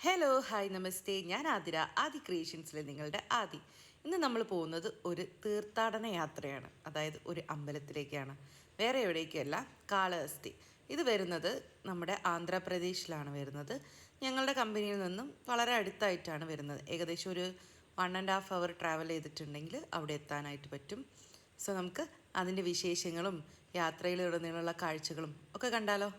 Hello hi നമസ്തേ. ഞാൻ ആതിര ആദി ക്രിയേഷൻസിലെ നിങ്ങളുടെ ആദി. ഇന്ന് നമ്മൾ പോകുന്നത് ഒരു തീർത്ഥാടന യാത്രയാണ്. അതായത് ഒരു അമ്പലത്തിലേക്കാണ്. വേറെ എവിടേക്കല്ല കാളഹസ്തി. ഇത് വരുന്നത് നമ്മുടെ ആന്ധ്രാപ്രദേശിലാണ് വരുന്നത്. ഞങ്ങളുടെ കമ്പനിയിൽ നിന്നും വളരെ അടുത്തായിട്ടാണ് വരുന്നത്. ഏകദേശം ഒരു one and half hour travel ചെയ്തിട്ടുണ്ടെങ്കിൽ അവിടെ എത്താനായിട്ട് പറ്റും. സോ നമുക്ക് അതിന്റെ വിശേഷങ്ങളും യാത്രയിലുടനീളമുള്ള കാഴ്ചകളും ഒക്കെ കണ്ടാലോ?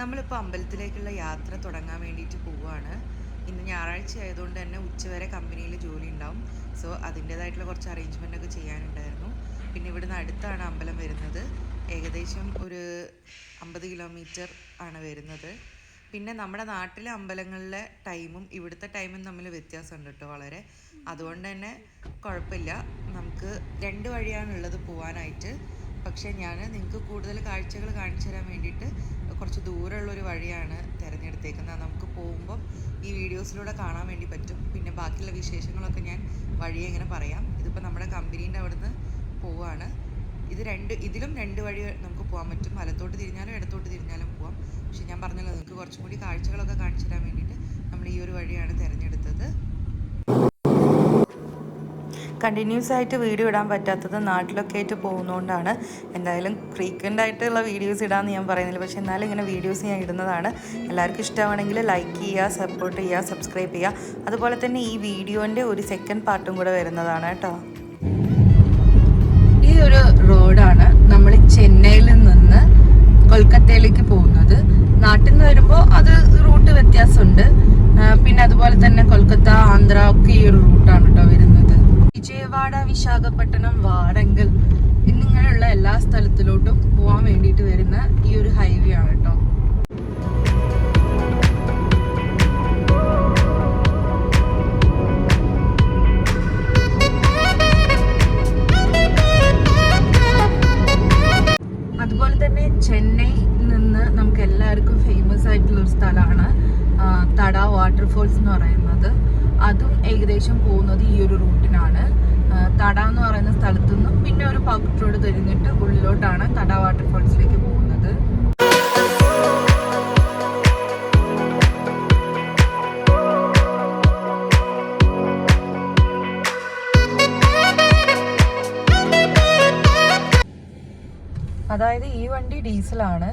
നമ്മളിപ്പോൾ അമ്പലത്തിലേക്കുള്ള യാത്ര തുടങ്ങാൻ വേണ്ടിയിട്ട് പോവുകയാണ് ഇന്ന് ഞായറാഴ്ച ആയതുകൊണ്ട് തന്നെ ഉച്ചവരെ കമ്പനിയിൽ ജോലി ഉണ്ടാവും. സോ അതിന്റേതായിട്ടുള്ള കുറച്ച് അറേഞ്ച്മെന്റ് ഒക്കെ ചെയ്യാനുണ്ടായിരുന്നു. പിന്നെ ഇവിടുന്ന് അടുത്താണ് അമ്പലം വരുന്നത്. ഏകദേശം ഒരു അമ്പത് കിലോമീറ്റർ ആണ് വരുന്നത്. പിന്നെ നമ്മുടെ നാട്ടിലെ അമ്പലങ്ങളിലെ ടൈമും ഇവിടുത്തെ ടൈമും തമ്മിൽ വ്യത്യാസമുണ്ട് കേട്ടോ വളരെ. അതുകൊണ്ട് തന്നെ കുഴപ്പമില്ല. നമുക്ക് രണ്ട് വഴിയാണുള്ളത് പോകാനായിട്ട് പക്ഷേ ഞാൻ നിങ്ങൾക്ക് കൂടുതൽ കാഴ്ചകൾ കാണിച്ചു തരാൻ വേണ്ടിയിട്ട് കുറച്ച് ദൂരമുള്ള ഒരു വഴിയാണ് തിരഞ്ഞെടുത്തേക്കുന്നത്. നമുക്ക് പോകുമ്പം ഈ വീഡിയോസിലൂടെ കാണാൻ വേണ്ടി പറ്റും. പിന്നെ ബാക്കിയുള്ള വിശേഷങ്ങളൊക്കെ ഞാൻ വഴിയെ ഇങ്ങനെ പറയാം. ഇതിപ്പോൾ നമ്മുടെ കമ്പനീന്റെ അവിടുന്ന് പോവാണ്. ഇത് രണ്ട് ഇതിലും രണ്ട് വഴി നമുക്ക് പോകാൻ പറ്റും. വലത്തോട്ട് തിരിഞ്ഞാലും ഇടത്തോട്ട് തിരിഞ്ഞാലും പോവാം. പക്ഷെ ഞാൻ പറഞ്ഞല്ലോ നിങ്ങൾക്ക് കുറച്ചും കൂടി കാഴ്ചകളൊക്കെ കാണിച്ചു തരാൻ വേണ്ടിയിട്ട് നമ്മൾ ഈ ഒരു വഴിയാണ് തിരഞ്ഞെടുത്തത്. കണ്ടിന്യൂസ് ആയിട്ട് വീഡിയോ ഇടാൻ പറ്റാത്തത് നാട്ടിലൊക്കെ ആയിട്ട് പോകുന്നതുകൊണ്ടാണ് എന്തായാലും ഫ്രീക്വന്റ് ആയിട്ടുള്ള വീഡിയോസ് ഇടാമെന്ന് ഞാൻ പറയുന്നില്ല. പക്ഷേ എന്നാലും ഇങ്ങനെ വീഡിയോസ് ഞാൻ ഇടുന്നതാണ്. എല്ലാവർക്കും ഇഷ്ടമാണെങ്കിൽ ലൈക്ക് ചെയ്യുക സപ്പോർട്ട് ചെയ്യുക സബ്സ്ക്രൈബ് ചെയ്യുക. അതുപോലെ തന്നെ ഈ വീഡിയോന്റെ ഒരു സെക്കൻഡ് പാർട്ടും കൂടെ വരുന്നതാണ് കേട്ടോ. ഈ ഒരു റോഡാണ് നമ്മൾ ചെന്നൈയിൽ നിന്ന് കൊൽക്കത്തയിലേക്ക് പോകുന്നത്. നാട്ടിൽ നിന്ന് വരുമ്പോൾ അത് റൂട്ട് വ്യത്യാസമുണ്ട്. പിന്നെ അതുപോലെ തന്നെ കൊൽക്കത്ത ആന്ധ്ര ഒക്കെ ഈ ഒരു റൂട്ടാണ് കേട്ടോ വരുന്നത്. വിജയവാഡ വിശാഖപട്ടണം വാടങ്കൽ എന്നിങ്ങനെയുള്ള എല്ലാ സ്ഥലത്തിലോട്ടും പോകാൻ വേണ്ടിയിട്ട് വരുന്ന ഈ ഒരു ഹൈവേ ആണ് കേട്ടോ അതുപോലെ തന്നെ ചെന്നൈ നിന്ന് നമുക്ക് എല്ലാവർക്കും ഫേമസ് ആയിട്ടുള്ള ഒരു സ്ഥലമാണ് തടാ വാട്ടർഫോൾസ് എന്ന് പറയുന്നത്. അതും ഏകദേശം പോകുന്നത് ഈ ഒരു റൂട്ടിനാണ്. തട എന്ന് പറയുന്ന സ്ഥലത്തു നിന്നും പിന്നെ ഒരു പൗട്ട് റോഡ് തിരിഞ്ഞിട്ട് ഉള്ളിലോട്ടാണ് തട വാട്ടർഫോൾസിലേക്ക് പോകുന്നത്. അതായത് ഈ വണ്ടി ഡീസലാണ്.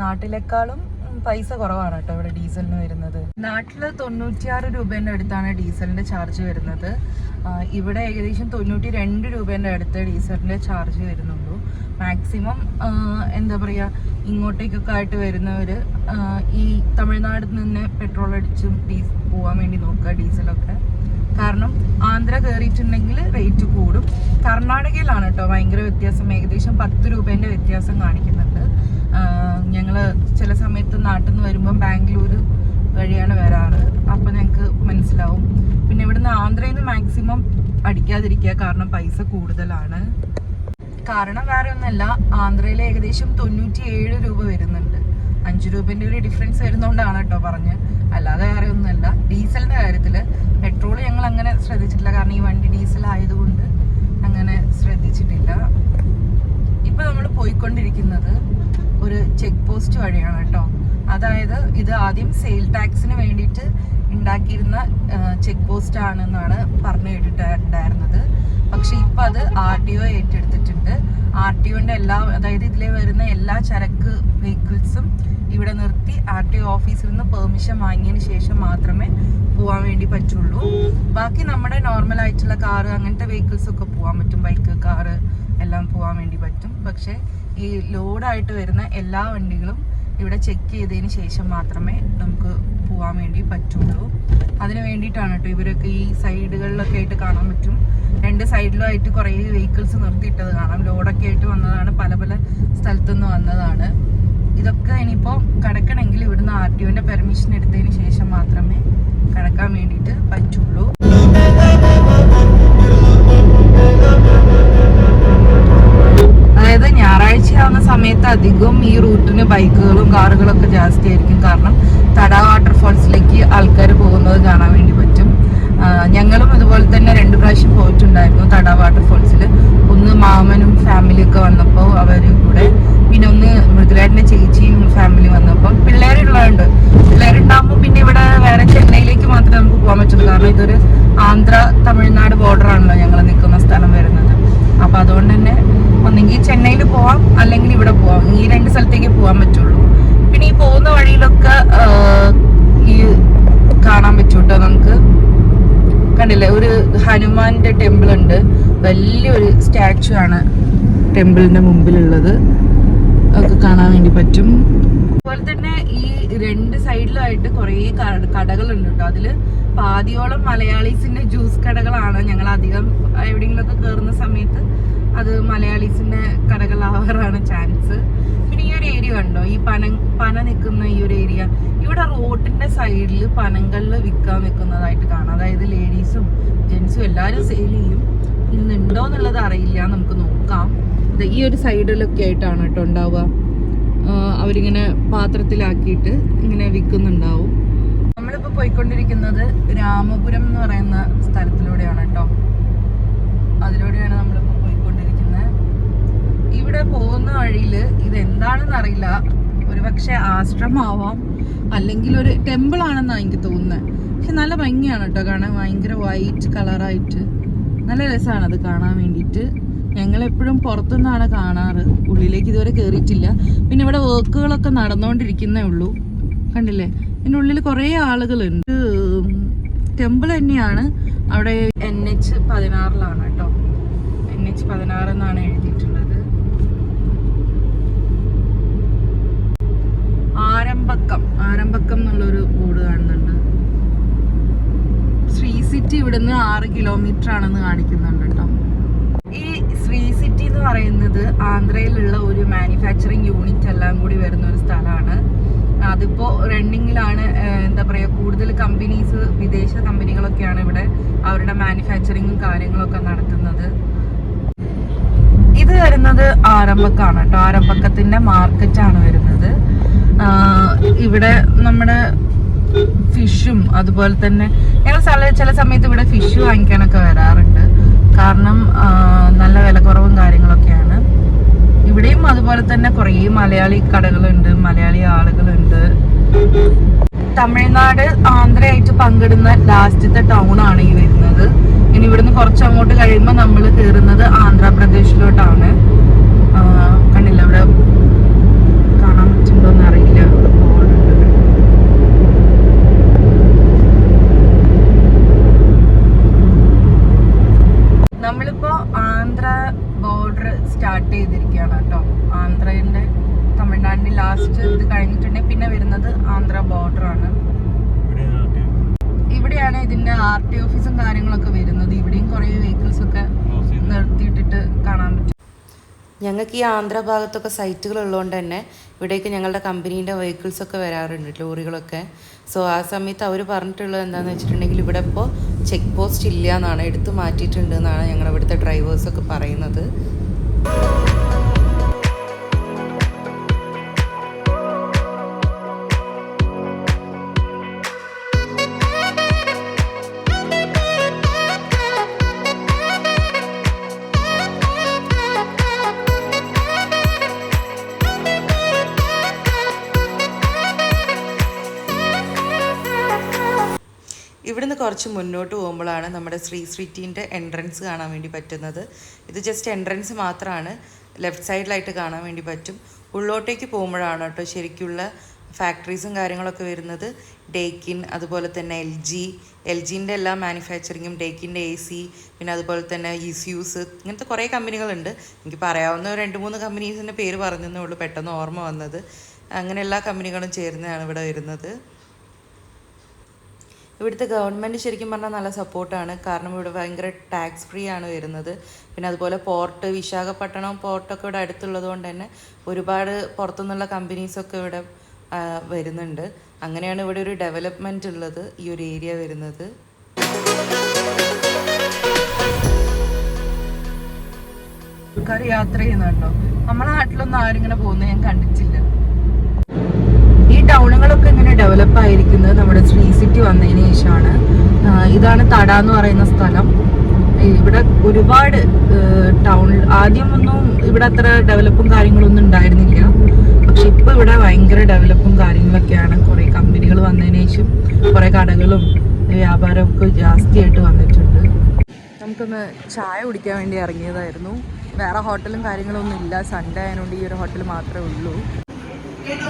നാട്ടിലേക്കാളും പൈസ കുറവാണ് കേട്ടോ ഇവിടെ ഡീസലിന് വരുന്നത്. നാട്ടിൽ തൊണ്ണൂറ്റിയാറ് രൂപേന്റെ അടുത്താണ് ഡീസലിന്റെ ചാർജ് വരുന്നത്. ഇവിടെ ഏകദേശം തൊണ്ണൂറ്റി രണ്ട് രൂപേന്റെ അടുത്ത് ഡീസലിന്റെ ചാർജ് വരുന്നുള്ളൂ. മാക്സിമം എന്താ പറയുക ഇങ്ങോട്ടേക്കൊക്കെ ആയിട്ട് വരുന്നവർ ഈ തമിഴ്നാട് നിന്ന് പെട്രോൾ അടിച്ചും ഡീസ് പോകാൻ വേണ്ടി നോക്കുക ഡീസലൊക്കെ. കാരണം ആന്ധ്ര കയറിയിട്ടുണ്ടെങ്കിൽ റേറ്റ് കൂടും. കർണാടകയിലാണ് കേട്ടോ ഭയങ്കര വ്യത്യാസം. ഏകദേശം പത്ത് രൂപേന്റെ വ്യത്യാസം കാണിക്കുന്നുണ്ട് ഞങ്ങൾ ചില സമയത്ത് നാട്ടിൽ നിന്ന് വരുമ്പം ബാംഗ്ലൂർ വഴിയാണ് വരാറ്. അപ്പോൾ ഞങ്ങൾക്ക് മനസ്സിലാവും. പിന്നെ ഇവിടുന്ന് ആന്ധ്രയിൽ നിന്ന് മാക്സിമം അടിക്കാതിരിക്കുക കാരണം പൈസ കൂടുതലാണ്. കാരണം വേറെ ഒന്നല്ല ആന്ധ്രയിൽ ഏകദേശം തൊണ്ണൂറ്റി ഏഴ് രൂപ വരുന്നുണ്ട്. അഞ്ച് രൂപേന്റെ ഒരു ഡിഫറൻസ് വരുന്നോണ്ടാണ് കേട്ടോ പറഞ്ഞ്. അല്ലാതെ വേറെ ഒന്നുമല്ല ഡീസലിന്റെ കാര്യത്തിൽ പെട്രോൾ ഞങ്ങൾ അങ്ങനെ ശ്രദ്ധിച്ചിട്ടില്ല. കാരണം ഈ വണ്ടി ഡീസൽ ആയതുകൊണ്ട് അങ്ങനെ ശ്രദ്ധിച്ചിട്ടില്ല. ഇപ്പോൾ നമ്മൾ പോയിക്കൊണ്ടിരിക്കുന്നത് ഒരു ചെക്ക് പോസ്റ്റ് വഴിയാണ് കേട്ടോ. അതായത് ഇത് ആദ്യം സെയിൽ ടാക്സിന് വേണ്ടിയിട്ട് ഉണ്ടാക്കിയിരുന്ന ചെക്ക് പോസ്റ്റ് ആണെന്നാണ് പറഞ്ഞു കേട്ടിട്ടുണ്ടായിരുന്നത്. പക്ഷെ ഇപ്പം അത് ആർ ടി ഒ ഏറ്റെടുത്തിട്ടുണ്ട്. ആർ ടി ഒന്റെ എല്ലാ അതായത് ഇതിലെ വരുന്ന എല്ലാ ചരക്ക് വെഹിക്കിൾസും ഇവിടെ നിർത്തി ആർ ടി ഒ ഓഫീസിൽ നിന്ന് പെർമിഷൻ വാങ്ങിയതിന് ശേഷം മാത്രമേ പോകാൻ വേണ്ടി പറ്റുള്ളൂ. ബാക്കി നമ്മുടെ നോർമൽ ആയിട്ടുള്ള കാറ് അങ്ങനത്തെ വെഹിക്കിൾസ് ഒക്കെ പോകാൻ പറ്റും. ബൈക്ക് കാറ് എല്ലാം പോകാൻ വേണ്ടി പറ്റും. പക്ഷേ ഈ ലോഡായിട്ട് വരുന്ന എല്ലാ വണ്ടികളും ഇവിടെ ചെക്ക് ചെയ്തതിന് ശേഷം മാത്രമേ നമുക്ക് പോകാൻ വേണ്ടി പറ്റുള്ളൂ. അതിന് വേണ്ടിയിട്ടാണ് കേട്ടോ ഇവരൊക്കെ ഈ സൈഡുകളിലൊക്കെ ആയിട്ട് കാണാൻ പറ്റും. രണ്ട് സൈഡിലുമായിട്ട് കുറേ വെഹിക്കിൾസ് നിർത്തിയിട്ടത് കാണാം. ലോഡൊക്കെ ആയിട്ട് വന്നതാണ്. പല പല സ്ഥലത്തുനിന്ന് വന്നതാണ്. ഇതൊക്കെ ഇനിയിപ്പോൾ കടക്കണമെങ്കിൽ ഇവിടുന്ന് ആർ ടി ഒന്റെ പെർമിഷൻ എടുത്തതിന് ശേഷം മാത്രമേ കടക്കാൻ വേണ്ടിയിട്ട് പറ്റുള്ളൂ. അതായത് ഞായറാഴ്ച ആവുന്ന സമയത്ത് അധികം ഈ റൂട്ടിന് ബൈക്കുകളും കാറുകളൊക്കെ ജാസ്തി ആയിരിക്കും. കാരണം തട വാട്ടർഫോൾസിലേക്ക് ആൾക്കാർ പോകുന്നത് കാണാൻ വേണ്ടി പറ്റും. ഞങ്ങളും അതുപോലെ തന്നെ രണ്ടു പ്രാവശ്യം പോയിട്ടുണ്ടായിരുന്നു തട വാട്ടർഫോൾസിൽ ഒന്ന് മാമനും ഫാമിലിയൊക്കെ വന്നപ്പോൾ അവർ കൂടെ. പിന്നെ ഒന്ന് മൃദുലേട്ടന്റെ ചേച്ചിയും ഫാമിലി വന്നപ്പോൾ പിള്ളേരുള്ളതുണ്ട് പിള്ളേരുണ്ടാകുമ്പോൾ പിന്നെ ഇവിടെ വേറെ ചെന്നൈയിലേക്ക് മാത്രമേ നമുക്ക് പോകാൻ പറ്റുള്ളൂ കാരണം ഇതൊരു ആന്ധ്ര തമിഴ്നാട് ബോർഡർ ആണല്ലോ ഞങ്ങൾ നിൽക്കുന്ന സ്ഥലം വരുന്നത് അപ്പൊ അതുകൊണ്ട് തന്നെ ഒന്നെങ്കിൽ ചെന്നൈയിൽ പോവാം അല്ലെങ്കിൽ ഇവിടെ പോവാം ഈ രണ്ട് സ്ഥലത്തേക്ക് പോകാൻ പറ്റുള്ളൂ പിന്നെ ഈ പോകുന്ന വഴിയിലൊക്കെ ആ, ഈ കാണാൻ പറ്റും കേട്ടോ നമുക്ക് കണ്ടില്ലേ ഒരു ഹനുമാന്റെ ടെമ്പിൾ ഉണ്ട് വലിയൊരു സ്റ്റാച്ചു ആണ് ടെമ്പിളിന്റെ മുമ്പിലുള്ളത്. ഒക്കെ കാണാൻ വേണ്ടി പറ്റും. അതുപോലെ തന്നെ ഈ രണ്ട് സൈഡിലായിട്ട് കുറേ കടകളുണ്ട് കേട്ടോ അതിൽ പാതിയോളം മലയാളീസിന്റെ ജ്യൂസ് കടകളാണ് ഞങ്ങൾ അധികം എവിടെയെങ്കിലുമൊക്കെ കയറുന്ന സമയത്ത് അത് മലയാളീസിന്റെ കടകളാവാറാണ് ചാൻസ്. പിന്നെ ഈ ഒരു ഏരിയ ഉണ്ടോ ഈ പന പന നിൽക്കുന്ന ഈ ഒരു ഏരിയ ഇവിടെ റോഡിന്റെ സൈഡിൽ പനങ്ങളിൽ വിൽക്കാൻ വെക്കുന്നതായിട്ട് കാണാം. അതായത് ലേഡീസും ജെൻസും എല്ലാവരും സെയിൽ ചെയ്യും. ഇന്നുണ്ടോ എന്നുള്ളത് അറിയില്ല. നമുക്ക് നോക്കാം. ഈ ഒരു സൈഡിലൊക്കെ ആയിട്ടാണ് കേട്ടോ ഉണ്ടാവുക. അവരിങ്ങനെ പാത്രത്തിലാക്കിയിട്ട് ഇങ്ങനെ വിൽക്കുന്നുണ്ടാവും. നമ്മളിപ്പോൾ പോയിക്കൊണ്ടിരിക്കുന്നത് രാമപുരം എന്ന് പറയുന്ന സ്ഥലത്തിലൂടെയാണ് കേട്ടോ. അതിലൂടെയാണ് നമ്മളിപ്പോൾ പോയിക്കൊണ്ടിരിക്കുന്നത്. ഇവിടെ പോകുന്ന വഴിയിൽ ഇതെന്താണെന്ന് അറിയില്ല. ഒരു പക്ഷെ ആശ്രമാവാം അല്ലെങ്കിൽ ഒരു ടെമ്പിൾ ആണെന്നാണ് എനിക്ക് തോന്നുന്നത് പക്ഷെ നല്ല ഭംഗിയാണ് കേട്ടോ കാണാൻ. ഭയങ്കര വൈറ്റ് കളറായിട്ട്. നല്ല രസമാണ് അത് കാണാൻ വേണ്ടിയിട്ട്. ഞങ്ങളെപ്പോഴും പുറത്തുനിന്നാണ് കാണാറ്. ഉള്ളിലേക്ക് ഇതുവരെ കയറിയിട്ടില്ല പിന്നെ ഇവിടെ വർക്കുകളൊക്കെ നടന്നുകൊണ്ടിരിക്കുന്നേ ഉള്ളൂ. കണ്ടില്ലേ? ഇതിന്റെ ഉള്ളിൽ കുറേ ആളുകളുണ്ട്. ടെമ്പിൾ തന്നെയാണ്. അവിടെ എൻ എച്ച് പതിനാറിലാണ് കേട്ടോ. എൻ എച്ച് പതിനാറ് എന്നാണ് എഴുതിയിട്ടുള്ളത് ആരംഭക്കം ആരംഭക്കം എന്നുള്ളൊരു ബോർഡ് കാണുന്നുണ്ട് ശ്രീ സിറ്റി ഇവിടുന്ന് ആറ് കിലോമീറ്റർ ആണെന്ന് കാണിക്കുന്നുണ്ട് കേട്ടോ. ഈ ശ്രീ സിറ്റി എന്ന് പറയുന്നത് ആന്ധ്രയിലുള്ള ഒരു മാനുഫാക്ചറിങ് യൂണിറ്റ് എല്ലാം കൂടി വരുന്ന ഒരു സ്ഥലമാണ്. അതിപ്പോ റണ്ണിങ്ങിലാണ് എന്താ പറയുക കൂടുതൽ കമ്പനീസ് വിദേശ കമ്പനികളൊക്കെയാണ് ഇവിടെ അവരുടെ മാനുഫാക്ചറിങ്ങും കാര്യങ്ങളൊക്കെ നടത്തുന്നത്. ഇത് വരുന്നത് ആരംഭക്കാണ് കേട്ടോ. ആരംഭക്കത്തിന്റെ മാർക്കറ്റാണ് വരുന്നത്. ഇവിടെ നമ്മുടെ ഫിഷും അതുപോലെ തന്നെ ഞങ്ങൾ ചില സമയത്ത് ഇവിടെ ഫിഷ് വാങ്ങിക്കാനൊക്കെ വരാറുണ്ട്. കാരണം നല്ല വിലക്കുറവും കാര്യങ്ങളൊക്കെയാണ്. ഇവിടെയും അതുപോലെ തന്നെ കുറേ മലയാളി കടകളുണ്ട് മലയാളി ആളുകളുണ്ട്. തമിഴ്നാട് ആന്ധ്രയായിട്ട് പങ്കിടുന്ന ലാസ്റ്റത്തെ ടൗൺ ആണ് ഈ വരുന്നത്. ഇനി ഇവിടുന്ന് കുറച്ച് അങ്ങോട്ട് കഴിയുമ്പോൾ നമ്മൾ കയറുന്നത് ആന്ധ്രാപ്രദേശിലോട്ടാണ്. കണ്ടില്ല ഇവിടെ കാണാൻ പറ്റുന്നുണ്ടോന്ന് അറിയില്ല board ഉണ്ട് ഇവിടെ. നമ്മളിപ്പോ ആന്ധ്ര ബോർഡർ സ്റ്റാർട്ട് ചെയ്തിരിക്കുകയാണ് കേട്ടോ. ആന്ധ്രേന്റെ തമിഴ്നാടിന്റെ ലാസ്റ്റ് ഇത് കഴിഞ്ഞിട്ടുണ്ടെങ്കിൽ പിന്നെ വരുന്നത് ആന്ധ്ര ബോർഡർ ആണ്. ഇവിടെയാണ് ഇതിന്റെ ആർ ടി ഓഫീസും കാര്യങ്ങളൊക്കെ വരുന്നത്. ഇവിടെയും കുറേ വെഹിക്കിൾസ് ഒക്കെ നിർത്തിയിട്ടിട്ട് കാണാൻ പറ്റും. ഞങ്ങൾക്ക് ഈ ആന്ധ്ര ഭാഗത്തൊക്കെ സൈറ്റുകൾ ഉള്ളതുകൊണ്ട് തന്നെ ഇവിടേക്ക് ഞങ്ങളുടെ കമ്പനീന്റെ വെഹിക്കിൾസ് ഒക്കെ വരാറുണ്ട് ലോറികളൊക്കെ. സോ ആ സമയത്ത് അവർ പറഞ്ഞിട്ടുള്ളത് എന്താണെന്ന് വെച്ചിട്ടുണ്ടെങ്കിൽ ഇവിടെ ഇപ്പോൾ ചെക്ക് പോസ്റ്റ് ഇല്ല എന്നാണ് എടുത്തു മാറ്റിയിട്ടുണ്ട് എന്നാണ് ഞങ്ങളുടെ ഇവിടുത്തെ ഡ്രൈവേഴ്സൊക്കെ പറയുന്നത്. ഇവിടുന്ന് കുറച്ച് മുന്നോട്ട് പോകുമ്പോഴാണ് നമ്മുടെ ശ്രീ സ്ട്രീറ്റിന്റെ എൻട്രൻസ് കാണാൻ വേണ്ടി പറ്റുന്നത്. ഇത് ജസ്റ്റ് എൻട്രൻസ് മാത്രമാണ്. ലെഫ്റ്റ് സൈഡിലായിട്ട് കാണാൻ വേണ്ടി പറ്റും. ഉള്ളോട്ടേക്ക് പോകുമ്പോഴാണ് കേട്ടോ ശരിക്കുള്ള ഫാക്ടറീസും കാര്യങ്ങളൊക്കെ വരുന്നത്. ഡേക്കിൻ അതുപോലെ തന്നെ എൽ ജി എൽ ജിന്റെ എല്ലാ മാനുഫാക്ചറിങ്ങും ഡേക്കിന്റെ എ സി പിന്നെ അതുപോലെ തന്നെ ഇസ്യൂസ് ഇങ്ങനത്തെ കുറേ കമ്പനികളുണ്ട്. എനിക്ക് പറയാവുന്ന രണ്ട് മൂന്ന് കമ്പനീസിന്റെ പേര് പറഞ്ഞതേ ഉള്ളൂ പെട്ടെന്ന് ഓർമ്മ വന്നത്. അങ്ങനെ എല്ലാ കമ്പനികളും ചേരുന്നതാണ് ഇവിടെ വരുന്നത്. ഇവിടുത്തെ ഗവൺമെന്റ് ശരിക്കും പറഞ്ഞാൽ നല്ല സപ്പോർട്ടാണ്. കാരണം ഇവിടെ ഭയങ്കര ടാക്സ് ഫ്രീ ആണ് വരുന്നത്. പിന്നെ അതുപോലെ പോർട്ട് വിശാഖപട്ടണം പോർട്ടൊക്കെ ഇവിടെ അടുത്തുള്ളത് കൊണ്ട് തന്നെ ഒരുപാട് പുറത്തുനിന്നുള്ള കമ്പനീസൊക്കെ ഇവിടെ വരുന്നുണ്ട്. അങ്ങനെയാണ് ഇവിടെ ഒരു ഡെവലപ്മെന്റ് ഉള്ളത് ഈ ഒരു ഏരിയ വരുന്നത്. യാത്ര ചെയ്യുന്നുണ്ടോ? നമ്മളെ നാട്ടിലൊന്നും ആരും ഇങ്ങനെ പോകുന്നത് ഞാൻ കണ്ടിട്ടില്ല. ടൗണുകളൊക്കെ ഇങ്ങനെ ഡെവലപ്പ് ആയിരിക്കുന്നത് നമ്മുടെ ശ്രീ സിറ്റി വന്നതിന് ശേഷമാണ്. ഇതാണ് തട എന്ന് പറയുന്ന സ്ഥലം. ഇവിടെ ഒരുപാട് ടൗൺ ആദ്യമൊന്നും ഇവിടെ അത്ര ഡെവലപ്പും കാര്യങ്ങളൊന്നും ഉണ്ടായിരുന്നില്ല. പക്ഷെ ഇപ്പൊ ഇവിടെ ഭയങ്കര ഡെവലപ്പും കാര്യങ്ങളൊക്കെയാണ്. കുറെ കമ്പനികൾ വന്നതിന് ശേഷം കുറെ കടകളും വ്യാപാരവും വ്യാപാരമൊക്കെ ജാസ്തിയായിട്ട് വന്നിട്ടുണ്ട്. നമുക്കൊന്ന് ചായ കുടിക്കാൻ വേണ്ടി ഇറങ്ങിയതായിരുന്നു. വേറെ ഹോട്ടലും കാര്യങ്ങളൊന്നും ഇല്ല. സൺഡേ ആയതുകൊണ്ട് ഈ ഒരു ഹോട്ടൽ മാത്രമേ ഉള്ളൂ. അങ്ങനെ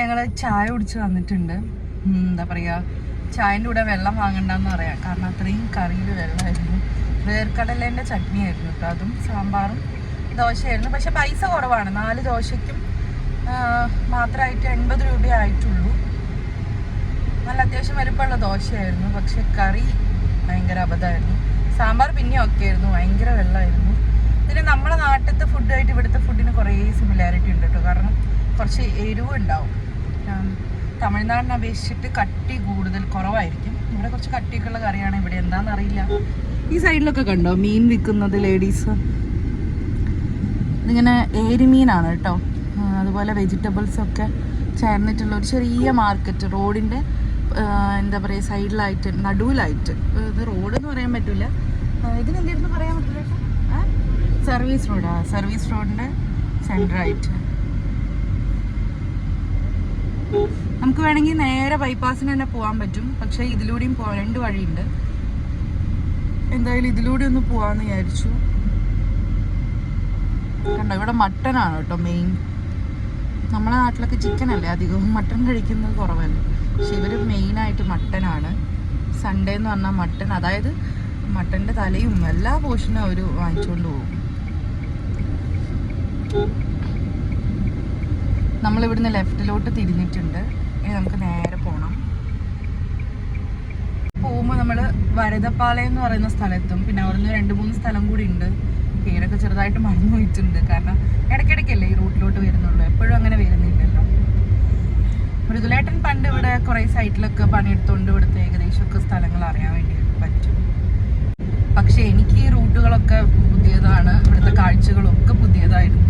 ഞങ്ങൾ ചായ കുടിച്ച് വന്നിട്ടുണ്ട്. എന്താ പറയുക ചായന്റെ കൂടെ വെള്ളം വാങ്ങണ്ടെന്ന് പറയാം. കാരണം അത്രയും കറിയിൽ വെള്ളമായിരുന്നു. വേർക്കടലേന്റെ ചട്നി ആയിരുന്നു കേട്ടോ അതും സാമ്പാറും ദോശയായിരുന്നു. പക്ഷെ പൈസ കുറവാണ്. നാല് ദോശയ്ക്കും മാത്രമായിട്ട് എൺപത് രൂപയേ ആയിട്ടുള്ളൂ നല്ല അത്യാവശ്യം വലുപ്പമുള്ള ദോശയായിരുന്നു. പക്ഷെ കറി ഭയങ്കര അബദ്ധമായിരുന്നു. സാമ്പാർ പിന്നെ ഒക്കെ ആയിരുന്നു. ഭയങ്കര വെള്ളമായിരുന്നു. പിന്നെ നമ്മുടെ നാട്ടിലത്തെ ഫുഡായിട്ട് ഇവിടുത്തെ ഫുഡിന് കുറേ സിമിലാരിറ്റി ഉണ്ട് കേട്ടോ. കാരണം കുറച്ച് എരിവ് ഉണ്ടാവും. തമിഴ്നാടിനെ അപേക്ഷിച്ചിട്ട് കട്ടി കൂടുതൽ കുറവായിരിക്കും. ഇവിടെ കുറച്ച് കട്ടിയൊക്കെയുള്ള കറിയാണ്. ഇവിടെ എന്താണെന്ന് അറിയില്ല. ഈ സൈഡിലൊക്കെ കണ്ടോ? മീൻ വിൽക്കുന്നത് ലേഡീസ് ഇതിങ്ങനെ ഏരിമീനാണ് കേട്ടോ. അതുപോലെ വെജിറ്റബിൾസൊക്കെ ചേർന്നിട്ടുള്ള ഒരു ചെറിയ മാർക്കറ്റ് റോഡിന്റെ എന്താ പറയുക സൈഡിലായിട്ട് നടുവിലായിട്ട്. ഇത് റോഡ് എന്ന് പറയാൻ പറ്റില്ല ഇതിനെന്തായിരുന്നു പറയാൻ പറ്റില്ല സർവീസ് റോഡാ സർവീസ് റോഡിന്റെ സെന്ററായിട്ട് നമുക്ക് വേണമെങ്കിൽ നേരെ ബൈപ്പാസിന് തന്നെ പോകാൻ പറ്റും. പക്ഷെ ഇതിലൂടെയും പോകാൻ രണ്ട് വഴിയുണ്ട്. എന്തായാലും ഇതിലൂടെ ഒന്ന് പോവാന്ന് വിചാരിച്ചു. കണ്ടോ ഇവിടെ മട്ടനാണ് കേട്ടോ മെയിൻ നമ്മളെ നാട്ടിലൊക്കെ ചിക്കൻ അല്ലേ അധികവും? മട്ടൻ കഴിക്കുന്നത് കുറവല്ലേ? പക്ഷെ ഇവർ മെയിനായിട്ട് മട്ടനാണ്. സൺഡേ എന്ന് പറഞ്ഞാൽ മട്ടൻ അതായത് മട്ടന്റെ തലയും എല്ലാ പോർഷനും അവർ വാങ്ങിച്ചുകൊണ്ട് പോകും. നമ്മളിവിടുന്ന് ലെഫ്റ്റിലോട്ട് തിരിഞ്ഞിട്ടുണ്ട്. ഇനി നമുക്ക് നേരെ പോകണം പോകുമ്പോൾ നമ്മൾ വരതപ്പാളയം എന്ന് പറയുന്ന സ്ഥലത്തും പിന്നെ അവിടുന്ന് രണ്ട് മൂന്ന് സ്ഥലം കൂടി ഉണ്ട്. പേരൊക്കെ ചെറുതായിട്ട് മറന്നു പോയിട്ടുണ്ട്. കാരണം ഇടയ്ക്കിടയ്ക്കല്ലേ ഈ റൂട്ടിലോട്ട് വരുന്നുള്ളൂ. എപ്പോഴും അങ്ങനെ വരുന്നില്ലല്ലോ. മൃദുലേട്ടൻ പണ്ട് ഇവിടെ കുറേ സൈറ്റിലൊക്കെ പണിയെടുത്തുകൊണ്ട് ഇവിടുത്തെ ഏകദേശമൊക്കെ സ്ഥലങ്ങൾ അറിയാൻ വേണ്ടി പറ്റും. പക്ഷെ എനിക്ക് റൂട്ടുകളൊക്കെ പുതിയതാണ്. ഇവിടുത്തെ കാഴ്ചകളൊക്കെ പുതിയതായിരുന്നു.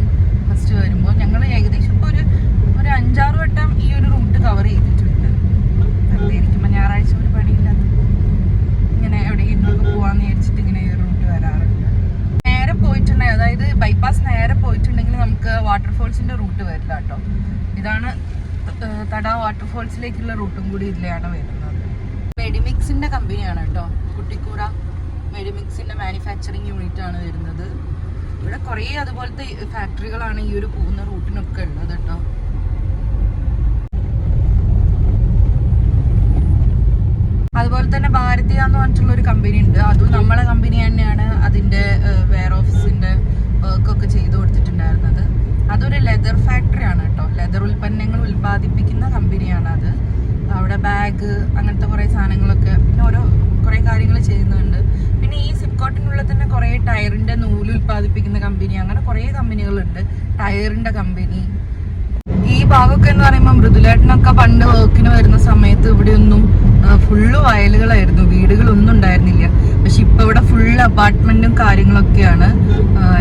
ഫസ്റ്റ് വരുമ്പോൾ ഞങ്ങൾ ഏകദേശം ഇപ്പോൾ ഒരു ഒരു അഞ്ചാറ് വട്ടം ഈ ഒരു റൂട്ട് കവർ ചെയ്തിട്ടുണ്ട്. വെറുതെ ഇരിക്കുമ്പോൾ ഞായറാഴ്ച ഒരു പണിയില്ലാത്ത ഇങ്ങനെ എവിടെയെങ്കിലുമൊക്കെ പോകാമെന്ന് വിചാരിച്ചിട്ട് ഇങ്ങനെ ഈ റൂട്ട് വരാറുണ്ട്. നേരെ പോയിട്ടുണ്ടെങ്കിൽ അതായത് ബൈപ്പാസ് നേരെ പോയിട്ടുണ്ടെങ്കിൽ നമുക്ക് വാട്ടർഫോൾസിന്റെ റൂട്ട് വരില്ല കേട്ടോ ഇതാണ് തട വാട്ടർഫോൾസിലേക്കുള്ള റൂട്ടും കൂടി ഇതിലാണ് വരുന്നത്. മെഡിമിക്സിന്റെ കമ്പനിയാണ് കേട്ടോ. കുട്ടിക്കൂറ മെഡിമിക്സിന്റെ മാനുഫാക്ചറിങ് യൂണിറ്റ് ആണ് വരുന്നത്. ഇവിടെ കുറേ അതുപോലത്തെ ഫാക്ടറികളാണ് ഈ ഒരു പോകുന്ന റൂട്ടിനൊക്കെ ഉള്ളത് കേട്ടോ. അതുപോലെ തന്നെ ഭാരതീയ എന്ന് പറഞ്ഞിട്ടുള്ള ഒരു കമ്പനി ഉണ്ട്. അതും നമ്മളെ കമ്പനി തന്നെയാണ് അതിന്റെ വെയർ ഓഫീസിന്റെ വർക്കൊക്കെ ചെയ്തു കൊടുത്തിട്ടുണ്ടായിരുന്നത്. അതൊരു ലെതർ ഫാക്ടറി ആണ് കേട്ടോ. ലെതർ ഉൽപ്പന്നങ്ങൾ ഉൽപ്പാദിപ്പിക്കുന്ന കമ്പനിയാണ് അത്. അവിടെ ബാഗ് അങ്ങനത്തെ കുറേ സാധനങ്ങളൊക്കെ പിന്നെ ഓരോ കുറേ കാര്യങ്ങൾ ചെയ്യുന്നുണ്ട്. പിന്നെ ഈ സിപ്കോട്ടിനുള്ളിൽ തന്നെ കുറേ ടയറിന്റെ നൂൽ ഉൽപ്പാദിപ്പിക്കുന്ന കമ്പനി അങ്ങനെ കുറേ കമ്പനികളുണ്ട് ടയറിന്റെ കമ്പനി ഈ ഭാഗമൊക്കെ എന്ന് പറയുമ്പോൾ മൃദുലേട്ടനൊക്കെ പണ്ട് വർക്കിന് വരുന്ന സമയത്ത് ഇവിടെയൊന്നും ഫുള്ള് വയലുകളായിരുന്നു. വീടുകളൊന്നും ഉണ്ടായിരുന്നില്ല. പക്ഷെ ഇപ്പൊ ഇവിടെ ഫുള്ള് അപ്പാർട്ട്മെന്റും കാര്യങ്ങളൊക്കെയാണ്.